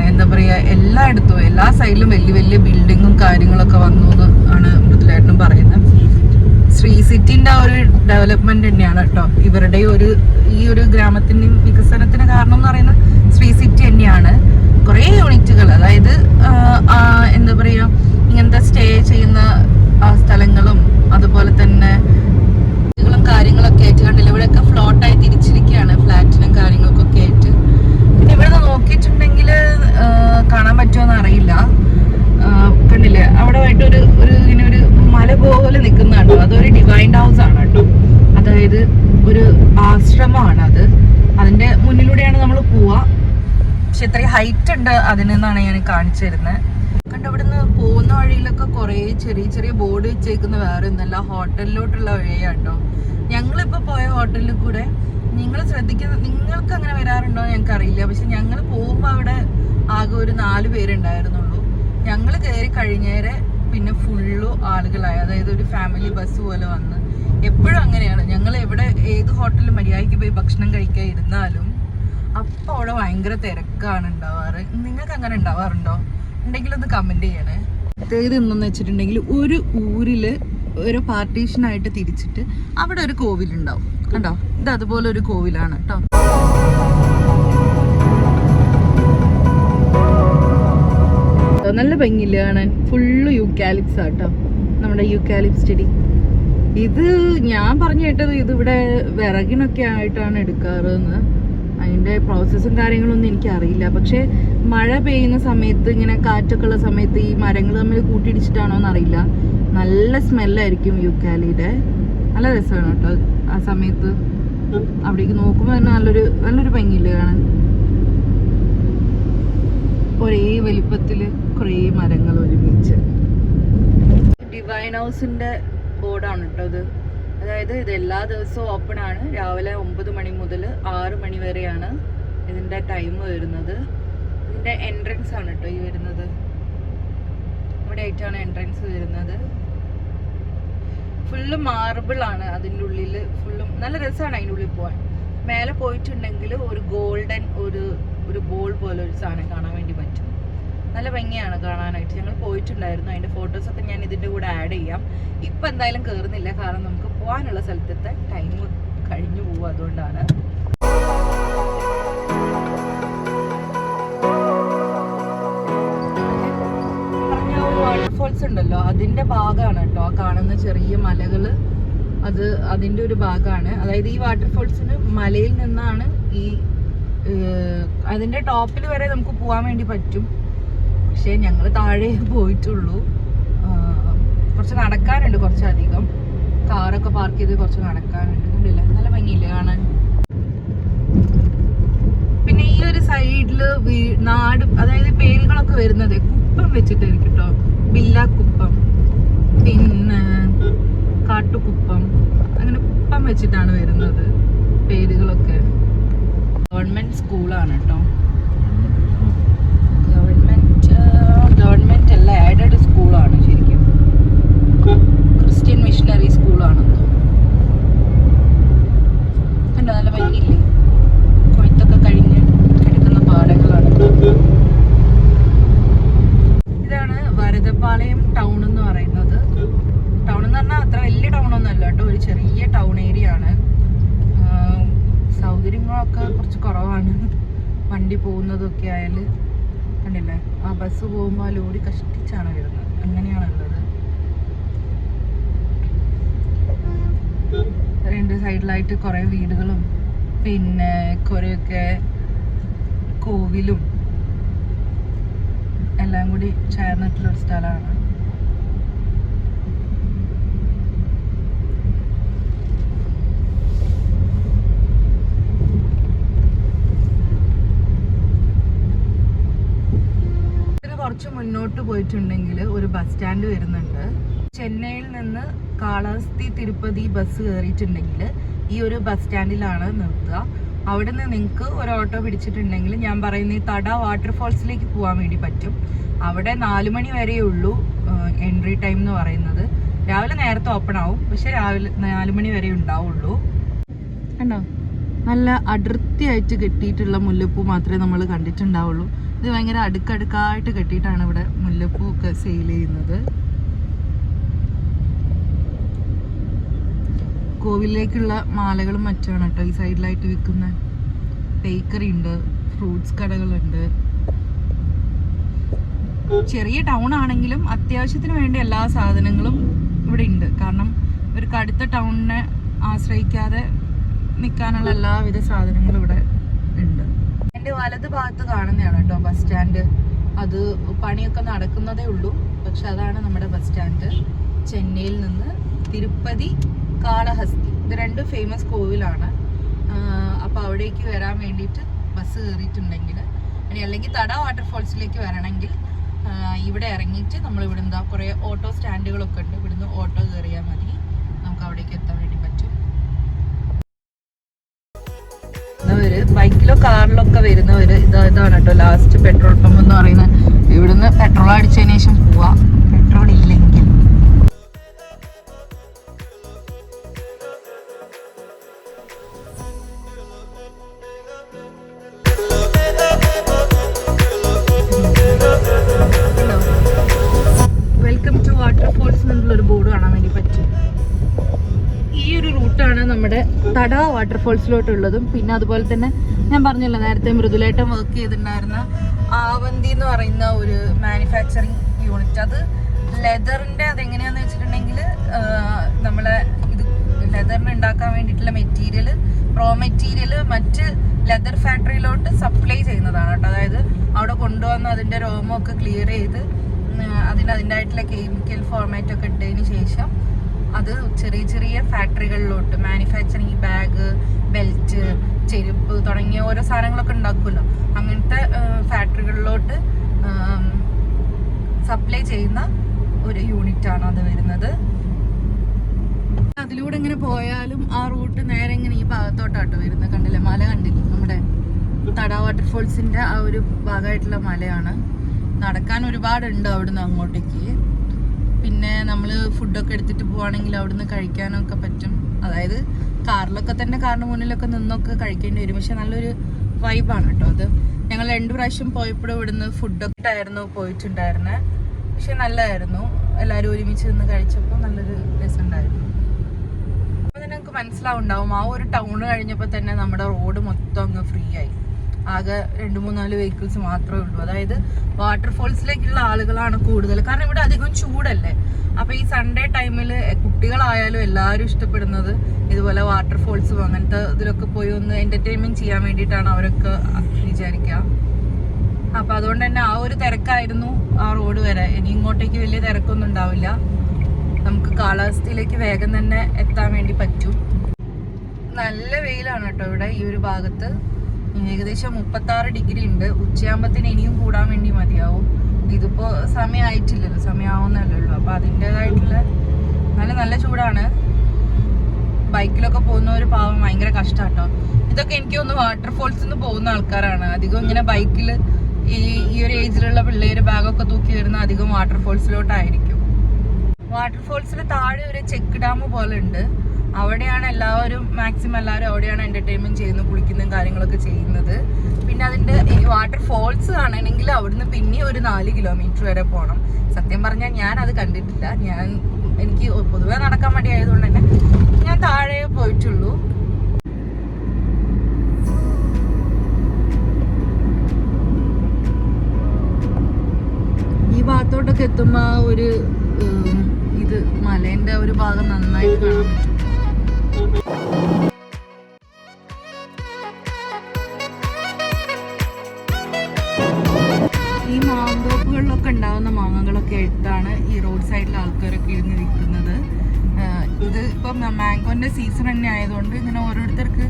എന്താ പറയാ എല്ലായിടത്തും എല്ലാ സൈഡിലും വലിയ വലിയ ബിൽഡിങ്ങും കാര്യങ്ങളൊക്കെ വന്നു ആണ് മൃദുലേട്ടനും പറയുന്നത്. ശ്രീ സിറ്റിന്റെ ആ ഒരു ഡെവലപ്മെന്റ് തന്നെയാണ് കേട്ടോ. ഇവരുടെ ഒരു ഈ ഒരു ഗ്രാമത്തിന്റെയും വികസനത്തിന് കാരണം എന്ന് പറയുന്നത് ശ്രീ സിറ്റി തന്നെയാണ്. കുറേ യൂണിറ്റുകൾ അതായത് എന്താ പറയുക ഇങ്ങനത്തെ സ്റ്റേ ചെയ്യുന്ന സ്ഥലങ്ങളും അതുപോലെ തന്നെ കാര്യങ്ങളൊക്കെ ആയിട്ട് കണ്ടില്ല. ഇവിടെയൊക്കെ ഫ്ലോട്ടായി തിരിച്ചിരിക്കുകയാണ് ഫ്ലാറ്റിനും കാര്യങ്ങൾക്കൊക്കെ ആയിട്ട്. പിന്നെ ഇവിടെ നോക്കിയിട്ടുണ്ടെങ്കിൽ കാണാൻ പറ്റുമോ അറിയില്ല കണ്ടില്ലേ? അവിടെ ആയിട്ട് ഒരു ഒരു ഇങ്ങനെ ഒരു മല പോലെ നിൽക്കുന്നുണ്ടോ അതൊരു ഡിവൈൻഡ് ഹൗസ് ആണ് കേട്ടോ. അതായത് ഒരു ആശ്രമമാണ് അത്. അതിന്റെ മുന്നിലൂടെയാണ് നമ്മൾ പോവാ പക്ഷെ ഇത്രയും ഹൈറ്റ് ഉണ്ട് അതിനെന്നാണ് ഞാൻ കാണിച്ചു തരുന്നത് കണ്ട ഇവിടുന്ന് പോകുന്ന വഴിയിലൊക്കെ കുറേ ചെറിയ ചെറിയ ബോർഡ് വെച്ചേക്കുന്ന വേറെ ഒന്നല്ല ഹോട്ടലിലോട്ടുള്ള വഴിയാട്ടോ ഞങ്ങളിപ്പോ പോയ ഹോട്ടലിൽ കൂടെ നിങ്ങൾ ശ്രദ്ധിക്കുന്ന നിങ്ങൾക്ക് അങ്ങനെ വരാറുണ്ടോ ഞങ്ങൾക്ക് അറിയില്ല പക്ഷെ ഞങ്ങൾ പോകുമ്പോൾ അവിടെ ആകെ ഒരു നാല് പേരുണ്ടായിരുന്നുള്ളൂ ഞങ്ങൾ കയറി കഴിഞ്ഞേരെ പിന്നെ ഫുള്ളു ആളുകളായി. അതായത് ഒരു ഫാമിലി ബസ് പോലെ വന്ന്. എപ്പോഴും അങ്ങനെയാണ്. ഞങ്ങൾ എവിടെ ഏത് ഹോട്ടലിൽ മര്യാദയ്ക്ക് പോയി ഭക്ഷണം കഴിക്കാൻ ഇരുന്നാലും അപ്പൊ അവിടെ ഭയങ്കര തിരക്കാണ് ഉണ്ടാവാറ്. നിങ്ങൾക്ക് അങ്ങനെ ഉണ്ടാവാറുണ്ടോ? ഉണ്ടെങ്കിൽ ഒന്ന് കമന്റ് ചെയ്യണേ. പ്രത്യേകത എന്തെന്ന് വെച്ചിട്ടുണ്ടെങ്കിൽ ഒരു ഊരിൽ ഒരു പാർട്ടീഷനായിട്ട് തിരിച്ചിട്ട് അവിടെ ഒരു കോവിലുണ്ടാവും. കണ്ടോ? ഇത് അതുപോലെ ഒരു കോവിലാണ് കേട്ടോ. നല്ല ഭംഗിയില്ല കാണാൻ? ഫുള്ള് യൂക്കാലിപ്സ് ആട്ടോ നമ്മുടെ യൂക്കാലിപ്സ് ചെടി. ഇത് ഞാൻ പറഞ്ഞു കേട്ടത് ഇത് ഇവിടെ വിറകിനൊക്കെ ആയിട്ടാണ് എടുക്കാറെന്ന്. അതിന്റെ പ്രോസസ്സും കാര്യങ്ങളൊന്നും എനിക്കറിയില്ല. പക്ഷെ മഴ പെയ്യുന്ന സമയത്ത് ഇങ്ങനെ കാറ്റൊക്കെ ഉള്ള സമയത്ത് ഈ മരങ്ങൾ തമ്മിൽ കൂട്ടിയിടിച്ചിട്ടാണോ എന്നറിയില്ല. നല്ല സ്മെല്ലായിരിക്കും യുക്കാലിയുടെ. നല്ല രസമാണ് കേട്ടോ ആ സമയത്ത്. അവിടേക്ക് നോക്കുമ്പോൾ തന്നെ നല്ലൊരു നല്ലൊരു ഭംഗിയില്ല കാണാൻ. ഒരേ വലിപ്പത്തിൽ കുറേ മരങ്ങൾ ഒരുമിച്ച്. ഡിവൈൻ ഹൗസിന്റെ ബോർഡാണ് കേട്ടോ ഇത്. അതായത് ഇത് എല്ലാ ദിവസവും ഓപ്പൺ ആണ്. രാവിലെ ഒമ്പത് മണി മുതൽ ആറ് മണി വരെയാണ് ഇതിന്റെ ടൈം വരുന്നത്. ഇതിന്റെ എൻട്രൻസ് ആണ് കേട്ടോ ഈ വരുന്നത്. ഇവിടെ ആയിട്ടാണ് എൻട്രൻസ് വരുന്നത്. ഫുള്ള് മാർബിൾ ആണ് അതിന്റെ ഉള്ളിൽ ഫുള്ളും നല്ല രസമാണ് അതിന്റെ ഉള്ളിൽ പോകാൻ മേലെ പോയിട്ടുണ്ടെങ്കിൽ ഒരു ഗോൾഡൻ ഒരു ഒരു ബോൾ പോലെ ഒരു സാധനം കാണാൻ വേണ്ടി പറ്റും. നല്ല ഭംഗിയാണ് കാണാനായിട്ട്. ഞങ്ങൾ പോയിട്ടുണ്ടായിരുന്നു. അതിന്റെ ഫോട്ടോസൊക്കെ ഞാൻ ഇതിന്റെ കൂടെ ആഡ് ചെയ്യാം. ഇപ്പം എന്തായാലും കയറുന്നില്ല കാരണം നമുക്ക് പോകാനുള്ള സ്ഥലത്തെ ടൈം കഴിഞ്ഞു പോകും അതുകൊണ്ടാണ്. വാട്ടർഫോൾസ് ഉണ്ടല്ലോ അതിന്റെ ഭാഗമാണ് കേട്ടോ കാണുന്ന ചെറിയ മലകൾ അത് അതിന്റെ ഒരു ഭാഗമാണ് അതായത് ഈ വാട്ടർഫോൾസിന് മലയിൽ നിന്നാണ് ഈ അതിന്റെ ടോപ്പിൽ വരെ നമുക്ക് പോകാൻ വേണ്ടി പറ്റും. പക്ഷെ ഞങ്ങൾ താഴെ പോയിട്ടുള്ളൂ. കുറച്ച് നടക്കാനുണ്ട് കുറച്ചധികം. കാറൊക്കെ പാർക്ക് ചെയ്ത് കുറച്ച് നടക്കാനുണ്ട്. കണ്ടില്ല? നല്ല ഭംഗിയില്ലേ കാണാൻ? പിന്നെ ഈ ഒരു സൈഡിൽ നാട് അതായത് പേരുകളൊക്കെ വരുന്നത് കുപ്പം വെച്ചിട്ടായിരിക്കും കേട്ടോ ബില്ല കുപ്പം പിന്നെ കാട്ടുകുപ്പം അങ്ങനെ കുപ്പം വെച്ചിട്ടാണ് വരുന്നത് പേരുകളൊക്കെ. ഗവൺമെന്റ് സ്കൂളാണ് കേട്ടോ. ഗവൺമെന്റ് ഗവൺമെന്റ് അല്ല ആഡഡ് സ്കൂളാണ് ശരിക്കും. ക്രിസ്ത്യൻ മിഷണറി സ്കൂളാണ് കണ്ടോ നല്ല ഭംഗിയില്ലേ? കൊയ്ത്തൊക്കെ കഴിഞ്ഞ് കിടക്കുന്ന പാടങ്ങളാണ്. ഇതാണ് ടൗൺ എന്ന് പറയുന്നത്. ടൗൺ എന്ന് പറഞ്ഞാൽ അത്ര വലിയ ടൗൺ ഒന്നും അല്ല കേട്ടോ. ഒരു ചെറിയ ടൗൺ ഏരിയ ആണ്. സൗകര്യങ്ങളൊക്കെ കുറച്ച് കുറവാണ്. വണ്ടി പോകുന്നതൊക്കെ ആയാൽ കണ്ടില്ലേ? ആ ബസ് പോകുമ്പോൾ ലോറി കഷ്ടിച്ചാണ് വരുന്നത്. അങ്ങനെയാണുള്ളത്. രണ്ട് സൈഡിലായിട്ട് കുറേ വീടുകളും പിന്നെ കുറേയൊക്കെ കോവിലും എല്ലാം കൂടി ചേർന്നിട്ടുള്ളൊരു സ്ഥലമാണ്. കുറച്ച് മുന്നോട്ട് പോയിട്ടുണ്ടെങ്കിൽ ഒരു ബസ് സ്റ്റാൻഡ് വരുന്നുണ്ട്. ചെന്നൈയിൽ നിന്ന് കാളഹസ്തി തിരുപ്പതി ബസ് കയറിയിട്ടുണ്ടെങ്കിൽ ഈ ഒരു ബസ് സ്റ്റാൻഡിലാണ് നിർത്തുക. അവിടെ നിന്ന് നിങ്ങൾക്ക് ഒരു ഓട്ടോ പിടിച്ചിട്ടുണ്ടെങ്കിൽ ഞാൻ പറയുന്ന ഈ തട വാട്ടർഫോൾസിലേക്ക് പോകാൻ വേണ്ടി പറ്റും. അവിടെ നാല് മണി വരെയേ ഉള്ളൂ എൻട്രി ടൈം എന്ന് പറയുന്നത്. രാവിലെ നേരത്തെ ഓപ്പൺ ആവും പക്ഷെ രാവിലെ നാല് മണി വരെ ഉണ്ടാവുള്ളൂ. കണ്ടോ? നല്ല അടർത്തിയായിട്ട് കെട്ടിയിട്ടുള്ള മുല്ലപ്പൂ മാത്രമേ നമ്മൾ കണ്ടിട്ടുണ്ടാവുള്ളൂ. ഇത് ഭയങ്കര അടുക്കടുക്കായിട്ട് കെട്ടിയിട്ടാണ് ഇവിടെ മുല്ലപ്പൂ ഒക്കെ സെയിൽ ചെയ്യുന്നത്. കോവിലേക്കുള്ള മാലകളും മറ്റാണ് കേട്ടോ ഈ സൈഡിലായിട്ട് വിൽക്കുന്ന. ബേക്കറി ഉണ്ട് ഫ്രൂട്ട്സ് കടകളുണ്ട്. ചെറിയ ടൗൺ ആണെങ്കിലും അത്യാവശ്യത്തിന് വേണ്ട എല്ലാ സാധനങ്ങളും ഇവിടെ ഉണ്ട്. കാരണം ഇവർക്ക് അടുത്ത ടൗണിനെ ആശ്രയിക്കാതെ നിൽക്കാനുള്ള എല്ലാവിധ സാധനങ്ങളും ഇവിടെ ഉണ്ട്. എന്റെ വലത് ഭാഗത്ത് കാണുന്നതാണ് കേട്ടോ ബസ് സ്റ്റാൻഡ് അത് പണിയൊക്കെ നടക്കുന്നതേ ഉള്ളൂ. പക്ഷെ അതാണ് നമ്മുടെ ബസ് സ്റ്റാൻഡ് ചെന്നൈയിൽ നിന്ന് തിരുപ്പതി കാളഹസ്തി. ഇത് രണ്ട് ഫേമസ് കോവിലാണ്. അപ്പോൾ അവിടേക്ക് വരാൻ വേണ്ടിയിട്ട് ബസ് കയറിയിട്ടുണ്ടെങ്കിൽ ഇനി അല്ലെങ്കിൽ തട വാട്ടർഫോൾസിലേക്ക് വരണമെങ്കിൽ ഇവിടെ ഇറങ്ങിയിട്ട് നമ്മൾ ഇവിടെ എന്താ കുറേ ഓട്ടോ സ്റ്റാൻഡുകളൊക്കെ ഉണ്ട്. ഇവിടുന്ന് ഓട്ടോ കയറിയാൽ മതി. നമുക്ക് അവിടേക്ക് എത്താൻ വേണ്ടി പറ്റും. ബൈക്കിലോ ബൈക്കിലോ കാറിലൊക്കെ വരുന്നവർ ഇതാ ഇതാണ് കേട്ടോ ലാസ്റ്റ് പെട്രോൾ പമ്പ് എന്ന് പറയുന്നത് ഇവിടുന്ന് പെട്രോൾ അടിച്ചതിന് ശേഷം പോവാ. പെട്രോൾ ഇല്ലെങ്കിൽ വാട്ടർഫോൾസിലോട്ടുള്ളതും പിന്നെ അതുപോലെ തന്നെ ഞാൻ പറഞ്ഞല്ലോ നേരത്തെ മൃദുലേട്ടം വർക്ക് ചെയ്തിട്ടുണ്ടായിരുന്ന ആവന്തി എന്ന് പറയുന്ന ഒരു മാനുഫാക്ചറിങ് യൂണിറ്റ് അത് ലെതറിന്റെ അതെങ്ങനെയാണെന്ന് വെച്ചിട്ടുണ്ടെങ്കിൽ നമ്മളെ ഇത് ലെതറിന് ഉണ്ടാക്കാൻ വേണ്ടിയിട്ടുള്ള മെറ്റീരിയൽ റോ മെറ്റീരിയൽ മറ്റ് ലെതർ ഫാക്ടറിയിലോട്ട് സപ്ലൈ ചെയ്യുന്നതാണ് കേട്ടോ. അതായത് അവിടെ കൊണ്ടുവന്ന് അതിന്റെ രോമമൊക്കെ ക്ലിയർ ചെയ്ത് അതിന് അതിന്റെ ആയിട്ടുള്ള കെമിക്കൽ ഫോർമാറ്റൊക്കെ ഇട്ടതിന് ശേഷം അത് ചെറിയ ചെറിയ ഫാക്ടറികളിലോട്ട് മാനുഫാക്ചറിങ് ബാഗ് ബെൽറ്റ് ചെരുപ്പ് തുടങ്ങിയ ഓരോ സാധനങ്ങളൊക്കെ ഉണ്ടാക്കുമല്ലോ. അങ്ങനത്തെ ഫാക്ടറികളിലോട്ട് സപ്ലൈ ചെയ്യുന്ന ഒരു യൂണിറ്റ് ആണ് അത് വരുന്നത്. അതിലൂടെ ഇങ്ങനെ പോയാലും ആ റൂട്ട് നേരെ ഇങ്ങനെ ഈ ഭാഗത്തോട്ടാട്ടോ വരുന്നത്. കണ്ടില്ലേ? മല കണ്ടില്ലേ? നമ്മുടെ തട വാട്ടർഫോൾസിന്റെ ആ ഒരു ഭാഗമായിട്ടുള്ള മലയാണ്. നടക്കാൻ ഒരുപാടുണ്ട് അവിടുന്ന് അങ്ങോട്ടേക്ക്. പിന്നെ നമ്മൾ ഫുഡൊക്കെ എടുത്തിട്ട് പോവാണെങ്കിൽ അവിടുന്ന് കഴിക്കാനൊക്കെ പറ്റും. അതായത് കാറിലൊക്കെ തന്നെ കാറിന് മുന്നിലൊക്കെ നിന്നൊക്കെ കഴിക്കേണ്ടി വരും. പക്ഷെ നല്ലൊരു വൈബാണ് കേട്ടോ അത്. ഞങ്ങൾ രണ്ടു പ്രാവശ്യം പോയപ്പോഴും ഇവിടുന്ന് ഫുഡൊക്കെ ആയിരുന്നു പോയിട്ടുണ്ടായിരുന്നത് പക്ഷെ നല്ലതായിരുന്നു എല്ലാവരും ഒരുമിച്ച് നിന്ന് കഴിച്ചപ്പോൾ നല്ലൊരു രസമുണ്ടായിരുന്നു. അപ്പോൾ തന്നെ നമുക്ക് മനസ്സിലാവുണ്ടാവും. ആ ഒരു ടൗൺ കഴിഞ്ഞപ്പോൾ തന്നെ നമ്മുടെ റോഡ് മൊത്തം അങ്ങ് ഫ്രീ ആയി. ആകെ രണ്ട് മൂന്നാൽ വെഹിക്കിൾസ് മാത്രമേ ഉള്ളൂ. അതായത് വാട്ടർഫോൾസിലേക്കുള്ള ആളുകളാണ് കൂടുതൽ. കാരണം ഇവിടെ അധികം ചൂടല്ലേ. അപ്പൊ ഈ സൺഡേ ടൈമിൽ കുട്ടികളായാലും എല്ലാവരും ഇഷ്ടപ്പെടുന്നത് ഇതുപോലെ വാട്ടർഫോൾസും അങ്ങനത്തെ ഇതിലൊക്കെ പോയി ഒന്ന് എന്റർടൈൻമെന്റ് ചെയ്യാൻ വേണ്ടിയിട്ടാണ് അവരൊക്കെ വിചാരിക്കുക അപ്പൊ അതുകൊണ്ട് തന്നെ ആ ഒരു തിരക്കായിരുന്നു ആ റോഡ് വരെ. ഇനി ഇങ്ങോട്ടേക്ക് വലിയ തിരക്കൊന്നും ഉണ്ടാവില്ല. നമുക്ക് കാലാവസ്ഥയിലേക്ക് വേഗം തന്നെ എത്താൻ വേണ്ടി പറ്റും. നല്ല വെയിലാണ് കേട്ടോ ഇവിടെ ഈ ഒരു ഭാഗത്ത്. ഏകദേശം മുപ്പത്തി ആറ് ഡിഗ്രി ഉണ്ട്. ഉച്ചയാകുമ്പത്തിന് ഇനിയും കൂടാൻ വേണ്ടി മതിയാവും. ഇതിപ്പോ സമയമായിട്ടില്ലല്ലോ സമയമാവുന്നല്ലോ ഉള്ളൂ അപ്പൊ അതിന്റെതായിട്ടുള്ള നല്ല നല്ല ചൂടാണ്. ബൈക്കിലൊക്കെ പോകുന്ന ഒരു പാവം ഭയങ്കര കഷ്ടാട്ടോ. ഇതൊക്കെ എനിക്ക് ഒന്ന് വാട്ടർഫോൾസിൽ നിന്ന് പോകുന്ന ആൾക്കാരാണ്. അധികം ഇങ്ങനെ ബൈക്കിൽ ഈ ഈ ഒരു ഏജിലുള്ള പിള്ളേര് ബാഗൊക്കെ തൂക്കി വരുന്ന അധികം വാട്ടർഫോൾസിലോട്ടായിരിക്കും വാട്ടർഫോൾസിൽ താഴെ ഒരു ചെക്ക് ഡാം പോലെ ഉണ്ട്. അവിടെയാണ് എല്ലാവരും മാക്സിമം എല്ലാവരും അവിടെയാണ് എന്റർടൈൻമെന്റ് ചെയ്യുന്നത് കുളിക്കുന്നതും കാര്യങ്ങളൊക്കെ ചെയ്യുന്നത്. പിന്നെ അതിന്റെ ഈ വാട്ടർ ഫോൾസ് കാണണമെങ്കിൽ അവിടുന്ന് പിന്നെ ഒരു നാല് കിലോമീറ്റർ വരെ പോകണം സത്യം പറഞ്ഞാൽ ഞാൻ അത് കണ്ടിട്ടില്ല. ഞാൻ എനിക്ക് പൊതുവെ നടക്കാൻ മടിയായതുകൊണ്ട് തന്നെ ഞാൻ താഴെ പോയിട്ടുള്ളൂ. ഈ ഭാഗത്തോട്ടൊക്കെ എത്തുമ്പോ ഒരു ഇത് മലേന്റെ ഒരു ഭാഗം നന്നായിട്ട് കാണാൻ പറ്റും. ഈ മാന്തോപ്പുകളിലൊക്കെ ഉണ്ടാകുന്ന മാങ്ങകളൊക്കെ എടുത്താണ് ഈ റോഡ് സൈഡിൽ ആൾക്കാരൊക്കെ ഇരുന്ന് വിൽക്കുന്നത്. ഇത് ഇപ്പം മാങ്കോന്റെ സീസൺ തന്നെ ആയതുകൊണ്ട് ഇങ്ങനെ ഓരോരുത്തർക്ക്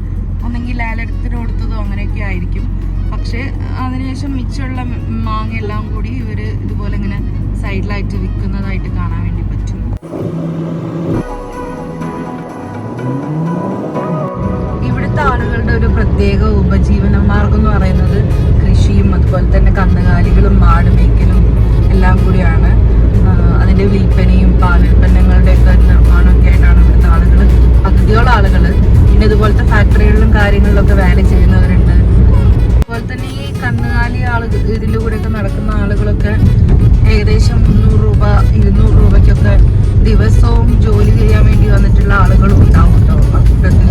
ഒന്നെങ്കിൽ ലേലെടുത്തിട്ട് കൊടുത്തതോ അങ്ങനെയൊക്കെ ആയിരിക്കും. പക്ഷേ അതിനുശേഷം മിച്ചമുള്ള മാങ്ങ എല്ലാം കൂടി ഇവർ ഇതുപോലെ ഇങ്ങനെ സൈഡിലായിട്ട് വിൽക്കുന്നതായിട്ട് കാണാൻ വേണ്ടി ഇവിടുത്തെ ആളുകളുടെ ഒരു പ്രത്യേക ഉപജീവന മാർഗം എന്ന് പറയുന്നത് കൃഷിയും അതുപോലെ തന്നെ കന്നുകാലികളും മാട് മേക്കലും എല്ലാം കൂടിയാണ്. അതിന്റെ വിൽപ്പനയും പാലുൽപ്പന്നങ്ങളുടെ ഒക്കെ നിർമ്മാണമൊക്കെ ആയിട്ടാണ് ഇവിടുത്തെ ആളുകൾ പകുതിയോളം ആളുകൾ പിന്നെ ഇതുപോലത്തെ ഫാക്ടറികളിലും കാര്യങ്ങളിലൊക്കെ വേല ചെയ്യുന്നവരുണ്ട്. അതുപോലെ തന്നെ ഈ കന്നുകാലി ആളുകൾ ഇതിലൂടെയൊക്കെ നടക്കുന്ന ആളുകളൊക്കെ ഏകദേശം മുന്നൂറ് രൂപ ഇരുന്നൂറ് രൂപയ്ക്കൊക്കെ ദിവസവും ജോലി ചെയ്യാൻ വേണ്ടി വന്നിട്ടുള്ള ആളുകളും ഉണ്ടാവും കേട്ടോ കൂട്ടത്തിൽ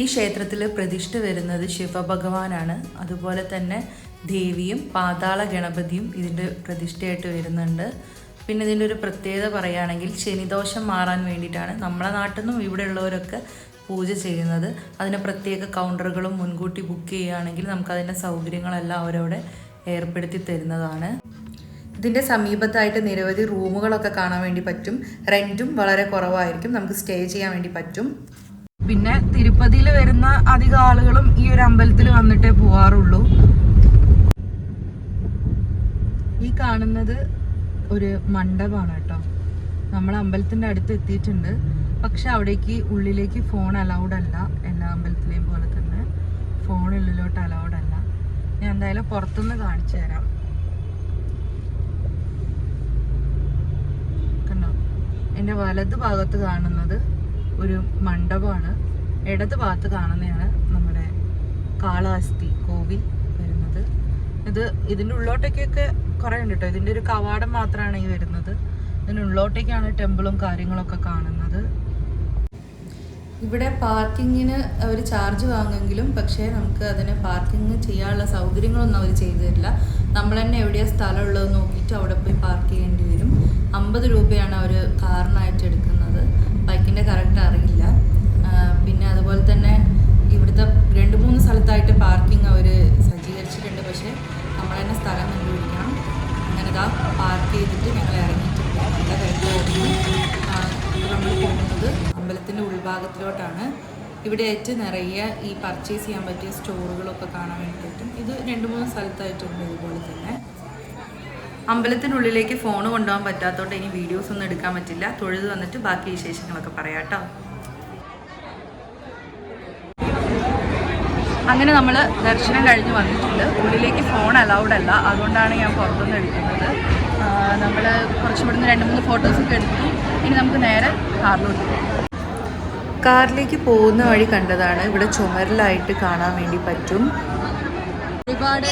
ഈ ക്ഷേത്രത്തിൽ പ്രതിഷ്ഠ വരുന്നത് ശിവഭഗവാനാണ്. അതുപോലെ തന്നെ ദേവിയും പാതാള ഗണപതിയും ഇതിന്റെ പ്രതിഷ്ഠയായിട്ട് വരുന്നുണ്ട്. പിന്നെ ഇതിന്റെ ഒരു പ്രത്യേകത പറയുകയാണെങ്കിൽ ശനിദോഷം മാറാൻ വേണ്ടിയിട്ടാണ്. നമ്മുടെ നാട്ടിൽ നിന്നും ഇവിടെ ഉള്ളവരൊക്കെ പൂജ ചെയ്യുന്നത്. അതിന് പ്രത്യേക കൗണ്ടറുകളും മുൻകൂട്ടി ബുക്ക് ചെയ്യുകയാണെങ്കിൽ നമുക്കതിന്റെ സൗകര്യങ്ങളെല്ലാം അവരവിടെ ഏർപ്പെടുത്തി തരുന്നതാണ്. ഇതിന്റെ സമീപത്തായിട്ട് നിരവധി റൂമുകളൊക്കെ കാണാൻ വേണ്ടി പറ്റും. റെന്റും വളരെ കുറവായിരിക്കും. നമുക്ക് സ്റ്റേ ചെയ്യാൻ വേണ്ടി പറ്റും. പിന്നെ തിരുപ്പതിയിൽ വരുന്ന അധികം ആളുകളും ഈ ഒരു അമ്പലത്തിൽ വന്നിട്ടേ പോവാറുള്ളൂ. ഈ കാണുന്നത് ഒരു മണ്ഡപമാണ് കേട്ടോ. നമ്മൾ അമ്പലത്തിന്റെ അടുത്ത് എത്തിയിട്ടുണ്ട്. പക്ഷെ അവിടേക്ക് ഉള്ളിലേക്ക് ഫോൺ അലൗഡ് അല്ല. എല്ലാ അമ്പലത്തിലെയും പോലെ തന്നെ ഫോൺ ഉള്ളിലോട്ട് അലൗഡ് അല്ല. ഞാൻ എന്തായാലും പുറത്തുനിന്ന് കാണിച്ചു തരാം. കണ്ടോ? എന്റെ വലത് ഭാഗത്ത് കാണുന്നത് ഒരു മണ്ഡപമാണ്. ഇടത് ഭാഗത്ത് കാണുന്നതാണ് നമ്മുടെ കാളാസ്തി കോവിൽ വരുന്നത്. ഇത് ഇതിന്റെ ഉള്ളോട്ടേക്കൊക്കെ കുറേ ഉണ്ട് കേട്ടോ. ഇതിന്റെ ഒരു കവാടം മാത്രമാണ് ഈ വരുന്നത്. ഉള്ളോട്ടേക്കാണ് ടെമ്പിളും കാര്യങ്ങളൊക്കെ കാണുന്നത്. ഇവിടെ പാർക്കിങ്ങിന് അവർ ചാർജ് വാങ്ങുമെങ്കിലും പക്ഷേ നമുക്ക് അതിന് പാർക്കിംഗ് ചെയ്യാനുള്ള സൗകര്യങ്ങളൊന്നും അവർ ചെയ്തു തരില്ല. നമ്മൾ തന്നെ എവിടെയാണ് സ്ഥലമുള്ളത് നോക്കിയിട്ട് അവിടെ പോയി പാർക്ക് ചെയ്യേണ്ടി വരും. അമ്പത് രൂപയാണ് അവർ കാറിനായിട്ട് എടുക്കുന്നത്. ബൈക്കിന്റെ കറക്റ്റ് അറിയില്ല. പിന്നെ അതുപോലെ തന്നെ ഇവിടുത്തെ രണ്ട് മൂന്ന് സ്ഥലത്തായിട്ട് പാർക്കിംഗ് അവർ ഉൾഭാഗത്തിലോട്ടാണ് ഇവിടെ ആയിട്ട് നിറയെ ഈ പർച്ചേസ് ചെയ്യാൻ പറ്റിയ സ്റ്റോറുകളൊക്കെ കാണാൻ വേണ്ടിയിട്ടും ഇത് രണ്ട് മൂന്ന് സ്ഥലത്തായിട്ടുണ്ട് ഇതുപോലെ തന്നെ. അമ്പലത്തിനുള്ളിലേക്ക് ഫോൺ കൊണ്ടുപോകാൻ പറ്റാത്തതുകൊണ്ട് ഇനി വീഡിയോസ് ഒന്നും എടുക്കാൻ പറ്റില്ല. തൊഴുത് വന്നിട്ട് ബാക്കി വിശേഷങ്ങളൊക്കെ പറയാം കേട്ടോ. അങ്ങനെ നമ്മൾ ദർശനം കഴിഞ്ഞ് വന്നിട്ടുണ്ട്. ഉള്ളിലേക്ക് ഫോൺ അലൗഡ് അല്ല. അതുകൊണ്ടാണ് ഞാൻ പുറത്തുനിന്ന് എടുക്കുന്നത്. നമ്മൾ കുറച്ച് ഇവിടുന്ന് രണ്ട് മൂന്ന് ഫോട്ടോസൊക്കെ എടുത്തു. ഇനി നമുക്ക് നേരെ കാറിലോട്ട് പോകാം. കാറിലേക്ക് പോകുന്ന വഴി കണ്ടതാണ്. ഇവിടെ ചുമരിലായിട്ട് കാണാൻ വേണ്ടി പറ്റും. ഒരുപാട്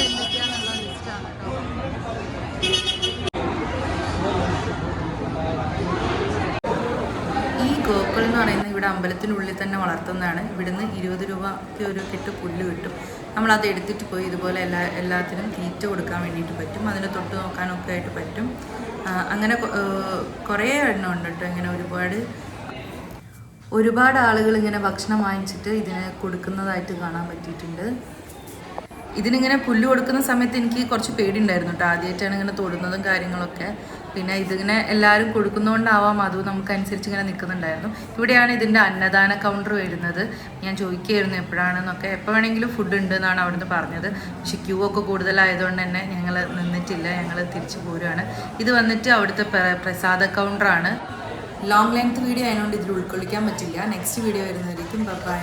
ഈ ഗോക്കൾ എന്ന് പറയുന്നത് ഇവിടെ അമ്പലത്തിനുള്ളിൽ തന്നെ വളർത്തുന്നതാണ്. ഇവിടുന്ന് ഇരുപത് രൂപയ്ക്ക് ഒരു കെട്ട് പുല്ല് കിട്ടും. നമ്മൾ അത് എടുത്തിട്ട് പോയി ഇതുപോലെ എല്ലാ എല്ലാത്തിനും തീറ്റ കൊടുക്കാൻ വേണ്ടിയിട്ട് പറ്റും. അതിനെ തൊട്ട് നോക്കാനൊക്കെ ആയിട്ട് പറ്റും. അങ്ങനെ കുറേ എണ്ണം ഉണ്ട് കേട്ടോ. ഇങ്ങനെ ഒരുപാട് ഒരുപാട് ആളുകൾ ഇങ്ങനെ ഭക്ഷണം വാങ്ങിച്ചിട്ട് ഇതിന് കൊടുക്കുന്നതായിട്ട് കാണാൻ പറ്റിയിട്ടുണ്ട്. ഇതിനിങ്ങനെ പുല്ല് കൊടുക്കുന്ന സമയത്ത് എനിക്ക് കുറച്ച് പേടിയുണ്ടായിരുന്നു കേട്ടോ. ആദ്യമായിട്ടാണ് ഇങ്ങനെ തൊടുന്നതും കാര്യങ്ങളൊക്കെ. പിന്നെ ഇതിങ്ങനെ എല്ലാവരും കൊടുക്കുന്നതുകൊണ്ടാവാം അതും നമുക്കനുസരിച്ച് ഇങ്ങനെ നിൽക്കുന്നുണ്ടായിരുന്നു. ഇവിടെയാണ് ഇതിന്റെ അന്നദാന കൗണ്ടർ വരുന്നത്. ഞാൻ ചോദിക്കുകയായിരുന്നു എപ്പോഴാണെന്നൊക്കെ. എപ്പോൾ വേണമെങ്കിലും ഫുഡ് ഉണ്ട് എന്നാണ് അവിടുന്ന് പറഞ്ഞത്. പക്ഷെ ക്യൂ ഒക്കെ കൂടുതലായതുകൊണ്ട് തന്നെ ഞങ്ങൾ നിന്നിട്ടില്ല. ഞങ്ങൾ തിരിച്ചു പോരുകയാണ് ഇത് വന്നിട്ട് അവിടുത്തെ പ്ര- പ്രസാദ കൗണ്ടറാണ് ലോങ് ലെങ്ത് വീഡിയോ ആയതുകൊണ്ട് ഇതിൽ ഉൾക്കൊള്ളിക്കാൻ പറ്റില്ല. നെക്സ്റ്റ് വീഡിയോ വരുന്നതായിരിക്കും. ബൈ